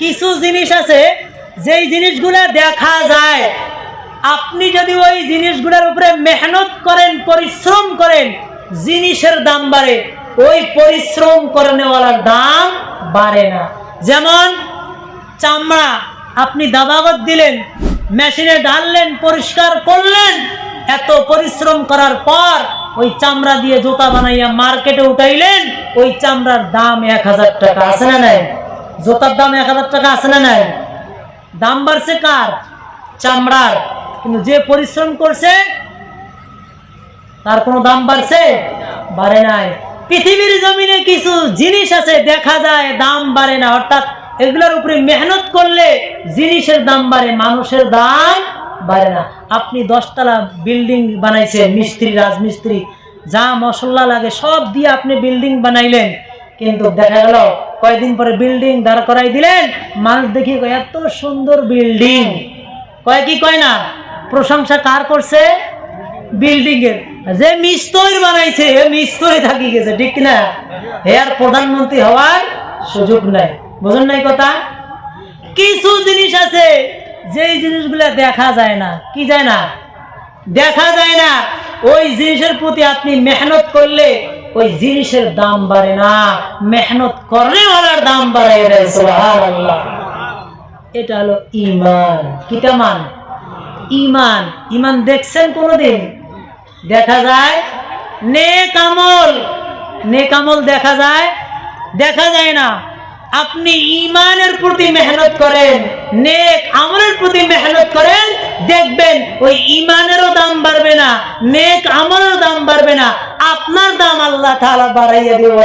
কিছু জিনিস আছে, যেই জিনিসগুলো দেখা যায়। আপনি যদি ওই জিনিসগুলোর উপরে মেহনত করেন, পরিশ্রম করেন, জিনিসের দাম বাড়ে। ওই পরিশ্রম করেনেওয়ালার দাম বাড়ে না। যেমন চামড়া আপনি দাবাগত দিলেন, মেশিনে ঢাললেন, পরিষ্কার করলেন, এত পরিশ্রম করার পর ওই চামড়া দিয়ে জুতা বানাইয়া মার্কেটে উঠাইলেন, ওই চামড়ার দাম এক হাজার টাকা, আছে না নাই? জুতার দাম এক হাজার টাকা আছে না নাই? দাম বাড়ছে কার? চামড়ার। কিন্তু যে পরিশ্রম করছে, তার কোনো দাম বাড়ছে? বাড়ে নাই। পৃথিবীর জমিনে কিছু জিনিস আছে, দেখা যায় দাম বাড়ে না। অর্থাৎ এগুলোর উপরে মেহনত করলে জিনিসের দাম বাড়ে, মানুষের দাম বাড়ে না। আপনি দশতলা বিল্ডিং বানাইছেন, মিস্ত্রি, রাজমিস্ত্রি, যা মশলা লাগে সব দিয়ে আপনি বিল্ডিং বানাইলেন। কিন্তু দেখা গেল কয়েকদিন পরে বিল্ডিং দাঁড় করাই দিলেন? মানুষ দেখি এত সুন্দর বিল্ডিং কয়, কি কয় না? প্রশংসা কার করছে? বিল্ডিং এর। যে মিস্তরি বানাইছে, এ মিস্তরি থাকি গেছে, ঠিক না হে আর প্রধানমন্ত্রী হওয়ার সুযোগ নাই। বুঝুন নাই কথা? কিছু জিনিস আছে, যেই জিনিসগুলো দেখা যায় না। কি যায় না? দেখা যায় না। ওই জিনিসের প্রতি আপনি মেহনত করলে ওই জিনিসের দাম বাড়ে না, মেহনত করে ওনার দাম বাড়ে এটা হলো ইমান কিটা মান? ইমান ইমান দেখছেন কোনোদিন? দেখা যায় নেক আমল। নেক আমল দেখা যায়? দেখা যায় না। আপনি ইমানের প্রতি মেহনত করেন, নেক আমলের প্রতি মেহনত করেন, দেখবেন ওই ইমানেরও দাম বাড়বে না, নেক আমলেরও দাম বাড়বে না। আপনার দাম আল্লাহ তাআলা বাড়াইয়া দেবে।